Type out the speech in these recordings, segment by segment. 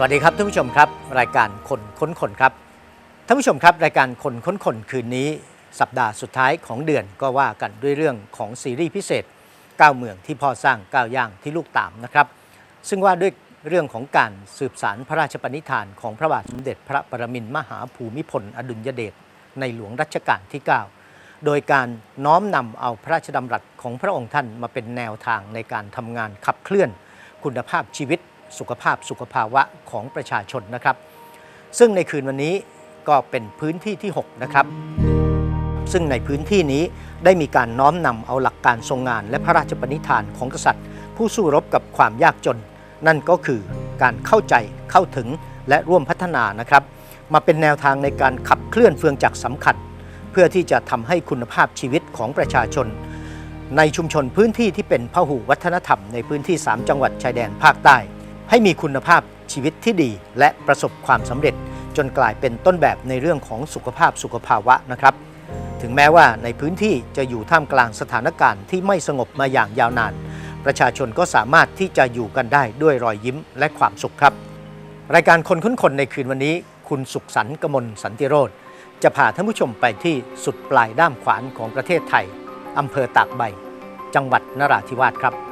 สวัสดีครับท่านผู้ชมครับ รายการคนค้นคนครับท่านผู้ชมครับ รายการคนค้นคนคืนนี้ สัปดาห์สุดท้ายของเดือนก็ว่ากันด้วยเรื่องของซีรีส์พิเศษ9เมืองที่พ่อสร้าง9ย่างที่ลูกตามนะครับ ซึ่งว่าด้วยเรื่องของการสืบสารพระราชปณิธานของพระบาทสมเด็จพระปรมินทรมหาภูมิพล อดุลยเดชในหลวงรัชกาลที่ 9 โดยการน้อมนำเอาพระราชดำรัสของพระองค์ท่านมาเป็นแนวทางในการทำงานขับเคลื่อนคุณภาพชีวิต สุขภาพสุขภาวะของประชาชนนะครับ ซึ่งในคืนวันนี้ก็เป็นพื้นที่ที่ 6 นะครับ ซึ่งในพื้นที่นี้ได้มีการน้อมนำเอาหลักการทรงงานและพระราชปณิธานของกษัตริย์ ผู้สู้รบกับความยากจน นั่นก็คือการเข้าใจเข้าถึงและร่วมพัฒนานะครับ มาเป็นแนวทางในการขับเคลื่อนเฟืองจักรสำคัญ เพื่อที่จะทำให้คุณภาพชีวิตของประชาชน ในชุมชนพื้นที่ที่เป็นพหุวัฒนธรรมในพื้นที่ 3 จังหวัดชายแดนภาคใต้ ให้มีคุณภาพชีวิตที่ดี และประสบความสำเร็จ จนกลายเป็นต้นแบบในเรื่องของสุขภาพสุขภาวะนะครับ ถึงแม้ว่าในพื้นที่จะอยู่ท่ามกลางสถานการณ์ที่ไม่สงบมาอย่างยาวนาน ประชาชนก็สามารถที่จะอยู่กันได้ด้วยรอยยิ้มและความสุขครับ รายการคนค้นคนในคืนวันนี้ คุณสุขสันต์กมลสันติโรธจะพาท่านผู้ชมไปที่สุดปลายด้ามขวานของประเทศไทยอำเภอตากใบ จังหวัดนราธิวาสครับ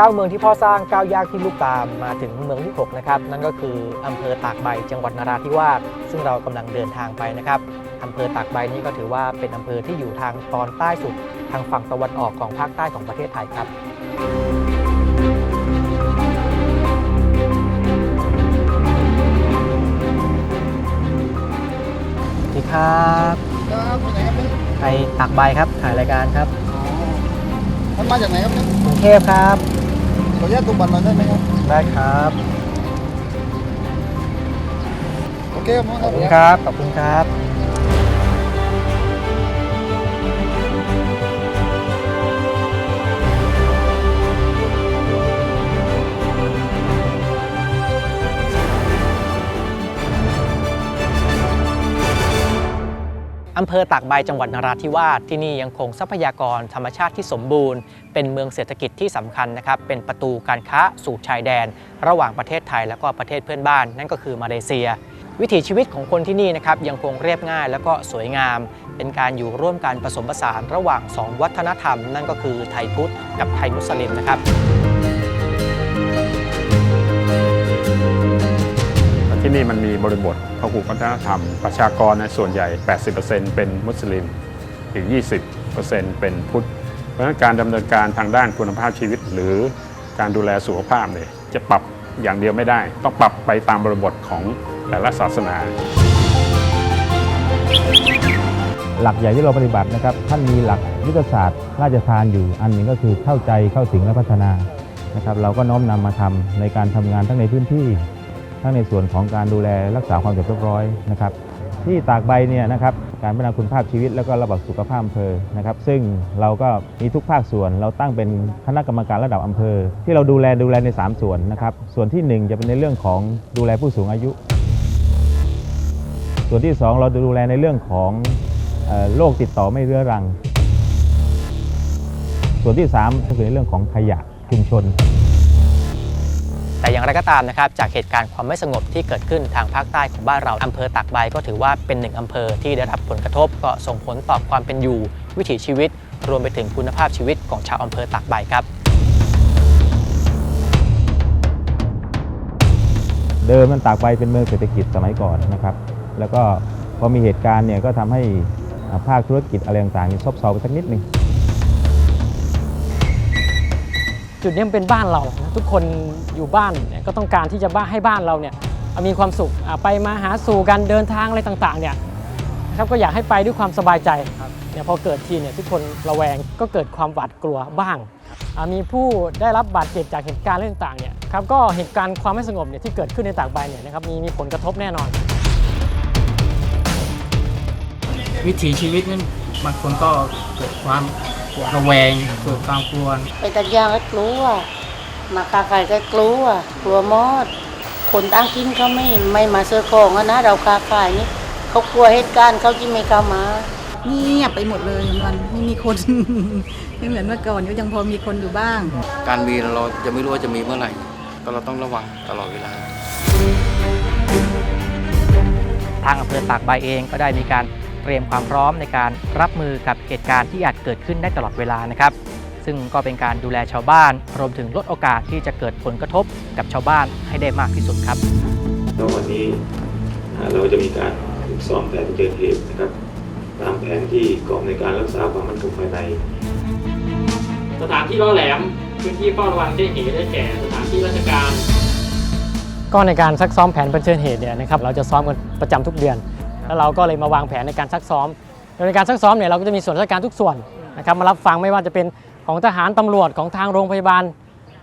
เก้าเมืองที่พ่อสร้างเก้ายากที่ลูกตามมาถึงเมืองที่ 6 นะครับ นั่นก็คืออำเภอตากใบจังหวัดนราธิวาสซึ่งเรากำลังเดินทางไปนะครับอำเภอตากใบนี้ก็ถือว่าเป็นอำเภอที่อยู่ทางตอนใต้สุดทางฝั่งตะวันออกของภาคใต้ของประเทศไทยครับสวัสดีครับครับไปไหนครับเนี่ยไปตากใบครับถ่ายรายการครับอ๋อท่านมาจากไหนครับเนี่ยกรุงเทพครับ ขออนุญาตตุบัตรหน่อยได้ไหมครับ ได้ครับโอเคครับน้องขอบคุณครับ ขอบคุณครับ อำเภอตากใบจังหวัดนราธิวาสที่นี่ยังคงทรัพยากรธรรมชาติที่สมบูรณ์ เป็นเมืองเศรษฐกิจที่สำคัญนะครับ เป็นประตูการค้าสู่ชายแดน ระหว่างประเทศไทยและก็ประเทศเพื่อนบ้าน นั่นก็คือมาเลเซีย วิถีชีวิตของคนที่นี่นะครับยังคงเรียบง่ายแล้วก็สวยงาม เป็นการอยู่ร่วมกันผสมผสานระหว่างสองวัฒนธรรม นั่นก็คือไทยพุทธกับไทยมุสลิมนะครับ ที่นี่มันมีบริบทพหุวัฒนธรรม ประชากรในส่วนใหญ่ 80%เป็นมุสลิม อีก 20%เป็นพุทธ เพราะฉะนั้นการดำเนินการทางด้านคุณภาพชีวิต หรือการดูแลสุขภาพเนี่ยจะปรับอย่างเดียวไม่ได้ ต้องปรับไปตามบริบทของแต่ละศาสนา หลักใหญ่ที่เราปฏิบัตินะครับ ท่านมีหลักยุทธศาสตร์ราชทานอยู่ อันหนึ่งก็คือเข้าใจเข้าถึงและพัฒนานะครับ เราก็น้อมนำมาทำในการทำงานทั้งในพื้นที่ ทั้งในส่วนของการดูแลรักษาความสงบเรียบร้อยนะครับ ที่ตากใบเนี่ยนะครับการพัฒนาคุณภาพชีวิต แล้วก็ระบบสุขภาพอำเภอนะครับ ซึ่งเราก็มีทุกภาคส่วน เราตั้งเป็นคณะกรรมการระดับอำเภอ ที่เราดูแลดูแลใน 3 ส่วนนะครับ ส่วนทีหนึ่1 จะเป็นในเรื่องของดูแลผู้สูงอายุ ส่วนที่ 2 เราดูแลในเรื่องของโรคติดต่อไม่เรื้อรัง ส่วนที่ 3 ก็คือในเรื่องของขยะชุมชน แต่อย่างไรก็ตามนะครับจากเหตุการณ์ความไม่สงบที่เกิดขึ้นทางภาคใต้ของบ้านเราอำเภอตากใบก็ถือว่าเป็นหนึ่งอำเภอที่ได้รับผลกระทบก็ส่งผลต่อความเป็นอยู่ วิถีชีวิต รวมไปถึงคุณภาพชีวิตของชาวอำเภอตากใบครับ เดิมมันตากใบเป็นเมืองเศรษฐกิจสมัยก่อนนะครับ แล้วก็พอมีเหตุการณ์เนี่ยก็ทำให้ภาคธุรกิจอะไรต่างๆซบเซาไปสักนิดหนึ่ง จุดนี้มันเป็นบ้านเรา ทุกคนอยู่บ้านก็ต้องการที่จะบ้าให้บ้านเราเนี่ยมีความสุขไปมาหาสู่กันเดินทางอะไรต่างๆเนี่ยครับก็อยากให้ไปด้วยความสบายใจเนี่ยพอเกิดทีเนี่ยทุกคนระแวงก็เกิดความหวาดกลัวบ้าง มีผู้ได้รับบาดเจ็บจากเหตุการณ์เรื่องต่างๆเนี่ยครับก็เหตุการณ์ความไม่สงบเนี่ยที่เกิดขึ้นในตากใบเนี่ยนะครับมีมีผลกระทบแน่นอน วิถีชีวิตนั้นบางคนก็เกิดความ ระแวงเกิดความกลัวไปตัดยางก็กลัวมาค้าขายก็กลัวกลัวมอด คนต่างถิ่นเขาไม่ไม่มาซื้อของอะนะเราค้าขายนี่เขากลัวเหตุการณ์เขาที่ไม่เข้ามาเงียบไปหมดเลยมันไม่มีคนไม่เหมือนเมื่อก่อนก็ยังพอมีคนอยู่บ้าง การมีเราจะไม่รู้ว่าจะมีเมื่อไหร่ก็เราต้องระวังตลอดเวลา ทางอำเภอตากใบเองก็ได้มีการเตรียมความพร้อมในการรับมือกับเหตุการณ์ที่อาจเกิดขึ้นได้ตลอดเวลานะครับ ซึ่งก็เป็นการดูแลชาวบ้าน รวมถึงลดโอกาสที่จะเกิดผลกระทบกับชาวบ้านให้ได้มากที่สุดครับแล้ววันนี้อ่าเราจะมีการฝึกซ้อมแผนเกิดเหตุนะครับตามแผนที่กองในการรักษาความมั่นคงภายใน สถานที่ล่อแหลมพื้นที่เฝ้าระวังแจ้งเหตุได้แก่สถานที่ราชการ ก็ในการซักซ้อมแผนเผชิญเหตุเนี่ยนะครับเราจะซ้อมกันประจำทุกเดือน แล้วเราก็เลยมาวางแผนในการซักซ้อม โดยในการซักซ้อมเนี่ยเราก็จะมีส่วนราชการทุกส่วนนะครับมารับฟังไม่ว่าจะเป็นของทหารตำรวจของทางโรงพยาบาล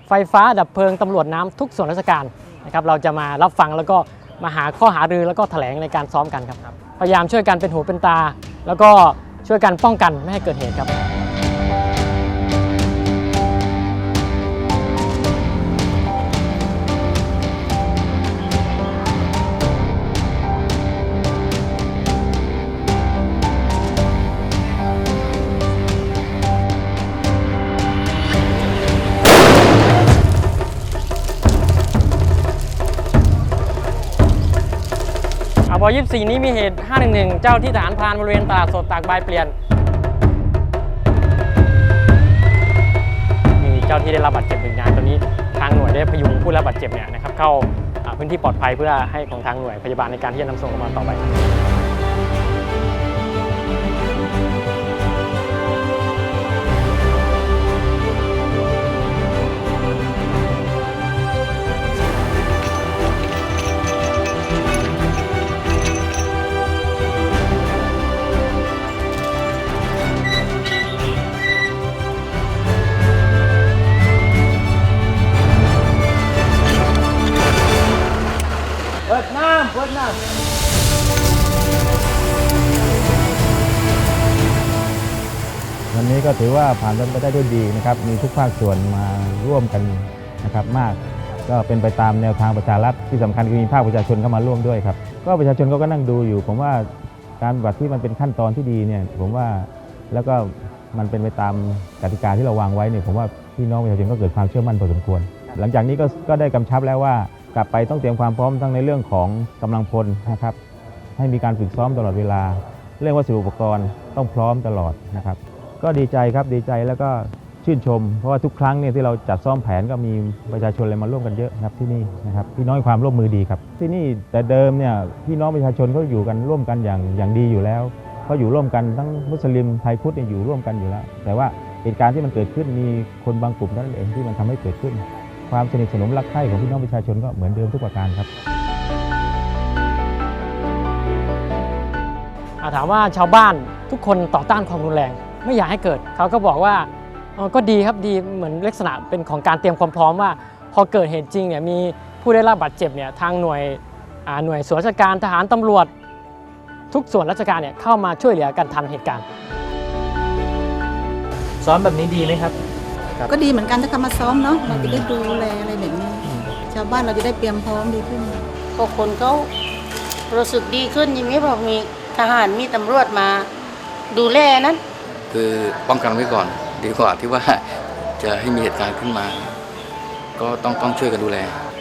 ไฟฟ้าดับเพลิงตำรวจน้ำทุกส่วนราชการนะครับเราจะมารับฟังแล้วก็มาหาข้อหารือแล้วก็แถลงในการซ้อมกันครับ พยายามช่วยกันเป็นหูเป็นตา แล้วก็ช่วยกันป้องกันไม่ให้เกิดเหตุครับ 24 นี้มีเหตุ 511 เจ้าที่ทหารพานบริเวณตลาดสดตากใบเปลี่ยน มีเจ้าที่ได้รับบาดเจ็บหนึ่งนายตอนนี้ทางหน่วยได้พยุงผู้รับบาดเจ็บเนี่ยนะครับเข้าอ่าพื้นที่ปลอดภัยเพื่อให้ของทางหน่วยพยาบาลในการที่จะนำส่งโรงพยาบาลต่อไป ก็ถือว่าผ่านไปได้ด้วยดีนะครับมีทุกภาคส่วนมาร่วมกันนะครับมาก ก็เป็นไปตามแนวทางประชารัฐที่สำคัญคือมีภาคประชาชนเข้ามาร่วมด้วยครับก็ประชาชนเขาก็นั่งดูอยู่ ผมว่าการปฏิบัติที่มันเป็นขั้นตอนที่ดีเนี่ยผมว่าแล้วก็มันเป็นไปตามกติกาที่เราวางไว้เนี่ยผมว่าพี่น้องประชาชนก็เกิดความเชื่อมั่นพอสมควร หลังจากนี้ก็ก็ได้กำชับแล้วว่ากลับไปต้องเตรียมความพร้อมทั้งในเรื่องของกำลังพลนะครับให้มีการฝึกซ้อมตลอดเวลา เรื่องวัสดุอุปกรณ์ต้องพร้อมตลอดนะครับ ก็ดีใจครับดีใจแล้วก็ชื่นชม เพราะว่าทุกครั้งเนี่ยที่เราจัดซ่อมแผนก็มีประชาชนอะไรมาร่วมกันเยอะครับที่นี่นะครับพี่น้องความร่วมมือดีครับ ที่นี่แต่เดิมเนี่ยพี่น้องประชาชนเขาอยู่กันร่วมกันอย่างอย่างดีอยู่แล้วเขาอยู่ร่วมกันทั้งมุสลิมไทยพุทธเนี่ยอยู่ร่วมกันอยู่แล้ว แต่ว่าเหตุการณ์ที่มันเกิดขึ้นมีคนบางกลุ่มนั้นเองที่มันทำให้เกิดขึ้น ความสนิทสนมรักใคร่ของพี่น้องประชาชนก็เหมือนเดิมทุกประการครับถามว่าชาวบ้านทุกคนต่อต้านความรุนแรง ไม่อยากให้เกิด เขาก็บอกว่าเออก็ดีครับดีเหมือนลักษณะเป็นของการเตรียมความพร้อมว่า พอเกิดเหตุจริงเนี่ยมีผู้ได้รับบาดเจ็บเนี่ยทางหน่วยอ่าหน่วยส่วนราชการทหารตำรวจ ทุกส่วนราชการเนี่ยเข้ามาช่วยเหลือกันทันเหตุการณ์ซ้อมแบบนี้ดีไหมครับ ก็ดีเหมือนกันถ้าเขามาซ้อมเนาะเราจะได้ดูแลอะไรแบบนี้ ชาวบ้านเราจะได้เตรียมพร้อมดีขึ้นก็คนเขารู้สึกดีขึ้นอย่างนี้บอกมีทหารมีตำรวจมา ดูแลนั้น คือป้องกันไว้ก่อน ดีกว่าที่ว่าจะให้มีเหตุการณ์ขึ้นมา ก็ต้องต้องช่วยกันดูแล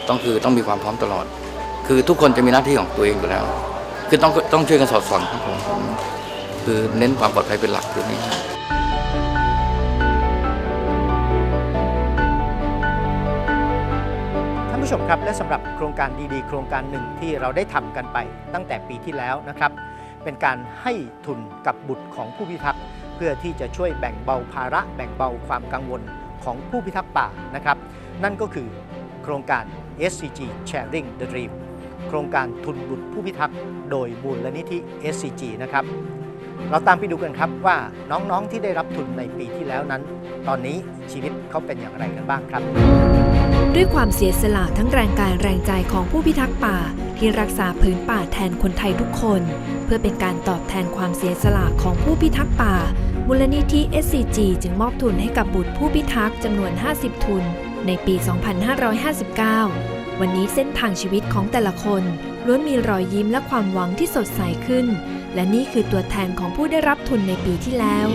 ต้องคือต้องมีความพร้อมตลอด คือทุกคนจะมีหน้าที่ของตัวเองอยู่แล้ว คือต้องต้องช่วยกันสอดส่องครับผมคือเน้นความปลอดภัยเป็นหลักตัวนี้ท่านผู้ชมครับและสำหรับโครงการดีๆ โครงการหนึ่งที่เราได้ทำกันไปตั้งแต่ปีที่แล้วนะครับ เป็นการให้ทุนกับบุตรของผู้พิทักษ์ เพื่อที่จะช่วยแบ่งเบาภาระแบ่งเบาความกังวลของผู้พิทักษ์ป่านะครับ นั่นก็คือโครงการ SCG Sharing the Dream โครงการทุนบุตรผู้พิทักษ์โดยมูลนิธิ SCG นะครับ เราตามไปดูกันครับว่าน้องๆที่ได้รับทุนในปีที่แล้วนั้น ตอนนี้ชีวิตเขาเป็นอย่างไรกันบ้างครับ ด้วยความเสียสละทั้งแรงกายแรงใจของผู้พิทักษ์ป่า ที่รักษาพื้นป่าแทนคนไทยทุกคน เพื่อเป็นการตอบแทนความเสียสละของผู้พิทักษ์ป่า มูลนิธิ SCG จึงมอบทุนให้กับบุตรผู้พิทักษ์จำนวน 50 ทุน ในปี 2559 วันนี้เส้นทางชีวิตของแต่ละคนล้วนมีรอยยิ้มและความหวังที่สดใสขึ้น และนี่คือตัวแทนของผู้ได้รับทุนในปีที่แล้ว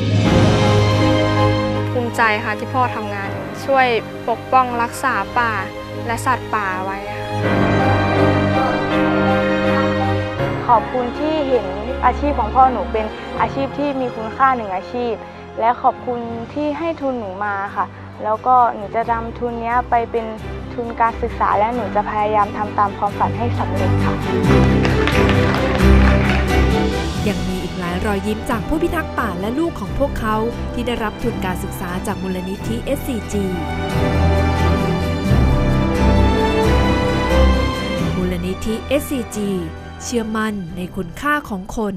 ภูมิใจค่ะที่พ่อทำงาน ช่วยปกป้องรักษาป่าและสัตว์ป่าไว้ค่ะ ขอบคุณที่เห็นอาชีพของพ่อหนูเป็นอาชีพที่มีคุณค่าหนึ่งอาชีพ และขอบคุณที่ให้ทุนหนูมาค่ะ แล้วก็หนูจะนำทุนนี้ไปเป็นทุนการศึกษาและหนูจะพยายามทำตามความฝันให้สำเร็จค่ะ ยังมีอีกหลายรอยยิ้มจากผู้พิทักษ์ป่าและลูกของพวกเขาที่ได้รับทุนการศึกษาจากมูลนิธิ SCG มูลนิธิ SCG เชื่อมั่นในคุณค่าของคน